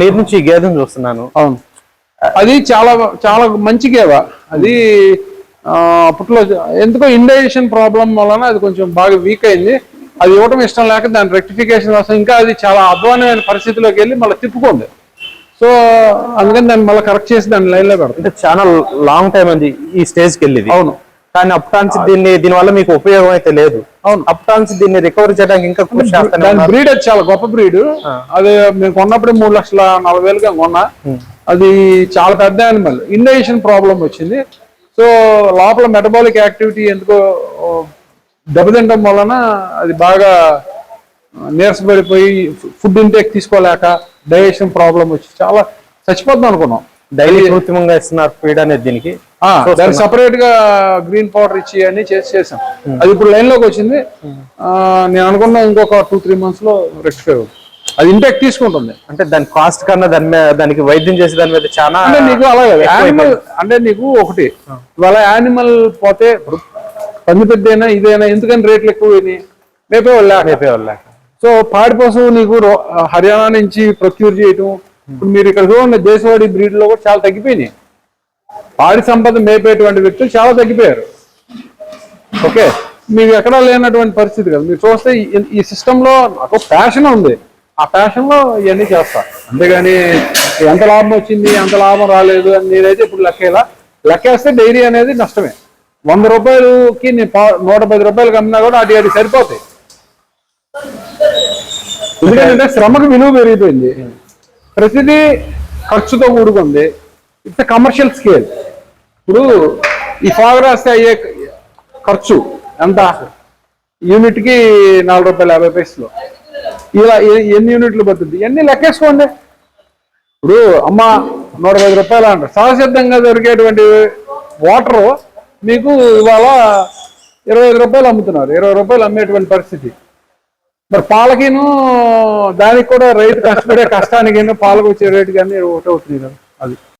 నీరు నుంచి గేదెను చూస్తున్నాను. అవును. అది చాలా చాలా మంచి గేవ. అది అప్పట్లో ఎందుకో ఇండైజెషన్ ప్రాబ్లం వలన అది కొంచెం బాగా వీక్ అయింది. అది ఇవ్వటం ఇష్టం లేక దాని రెక్టిఫికేషన్ కోసం ఇంకా అది చాలా అధ్వానమైన పరిస్థితిలోకి వెళ్ళి మళ్ళీ తిప్పుకుంది. సో అందుకని దాన్ని మళ్ళీ కరెక్ట్ చేసి దాన్ని లైన్లో పెడతాం. అంటే చాలా లాంగ్ టైం ఉంది ఈ స్టేజ్కి వెళ్ళింది. అవును. కానీ అప్టాన్స్ దీన్ని దీని వల్ల మీకు ఉపయోగం అయితే లేదు. అవును. అప్టాన్స్ దీన్ని రికవర్ చేయడానికి ఇంకా కృషి చేస్తూనే. బ్రీడ్ అది చాలా గొప్ప బ్రీడ్ అది మేము కొన్నప్పుడే మూడు లక్షల నలభై వేలుగా కొన్నా. అది చాలా పెద్ద యానిమల్ ఇండైజెషన్ ప్రాబ్లం వచ్చింది. సో లోపల మెటబాలిక్ యాక్టివిటీ ఎందుకో దెబ్బతింటం వలన అది బాగా నీరసపడిపోయి ఫుడ్ ఇంటేక్ తీసుకోలేక డైజెషన్ ప్రాబ్లం వచ్చి చాలా చచ్చిపోతుంది అనుకున్నాం. డైలీ కృత్రిమంగా ఇస్తున్నారు ఫీడ్ అనేది దీనికి. దానికి సపరేట్గా గ్రీన్ పౌడర్ ఇచ్చి అన్ని చేసి చేసాం అది ఇప్పుడు లైన్లోకి వచ్చింది. నేను అనుకున్నా ఇంకొక టూ త్రీ మంత్స్లో రెక్టిఫై అవుతుంది. అది ఇంటెక్ తీసుకుంటుంది. అంటే దాని కాస్ట్ కన్నా దాని మీద దానికి వైద్యం చేసే దాని మీద చాలా అంటే నీకు అలాగే యానిమల్ అంటే నీకు ఒకటి. ఇవాళ యానిమల్ పోతే ఇప్పుడు పంది పెద్దైనా ఇదైనా ఎందుకని రేట్లు ఎక్కువ రేపే వాళ్ళ మేపేవాళ్ళ సో పాడి పశువు నీకు హర్యానా నుంచి ప్రొక్యూర్ చేయటం ఇప్పుడు మీరు ఇక్కడ చూడండి దేశవాడి బ్రీడ్లో కూడా చాలా తగ్గిపోయినాయి. పాడి సంపద మేపేటువంటి వ్యక్తులు చాలా తగ్గిపోయారు. ఓకే? మీకు ఎక్కడా లేనటువంటి పరిస్థితి కదా. మీరు చూస్తే ఈ- సిస్టంలో సిస్టమ్లో నాకు ప్యాషన్ ఉంది. ఆ ప్యాషన్లో ఇవన్నీ చేస్తా. అంతేగాని ఎంత లాభం వచ్చింది ఎంత లాభం రాలేదు అని నేనైతే ఇప్పుడు లెక్కేలా. లెక్కేస్తే డైరీ అనేది నష్టమే. వంద రూపాయలకి నేను నూట పది రూపాయలకి అమ్మినా కూడా అటు అటు సరిపోతాయి. ఎందుకంటే శ్రమకు విలువ పెరిగిపోయింది. ప్రతిదీ ఖర్చుతో కూడుకుంది. ఇట్స్ కమర్షియల్ స్కేల్ ఇప్పుడు ఈ ఫాగ్ రాస్తే అయ్యే ఖర్చు ఎంత? యూనిట్కి నాలుగు రూపాయల యాభై పైసలు. ఇలా ఎన్ని యూనిట్లు పడుతుంది? ఇవన్నీ లెక్కేసుకోండి. ఇప్పుడు అమ్మ నూట పది రూపాయలు అంటారు. సహసిద్ధంగా దొరికేటువంటి వాటరు మీకు ఇవాళ ఇరవై ఐదు రూపాయలు అమ్ముతున్నారు. ఇరవై రూపాయలు అమ్మేటువంటి పరిస్థితి. మరి పాలకిను దానికి కూడా రైతు కష్టపడే కష్టానికి పాలకు వచ్చే రేటు కానీ ఒకటి అవుతుంది కదా అది.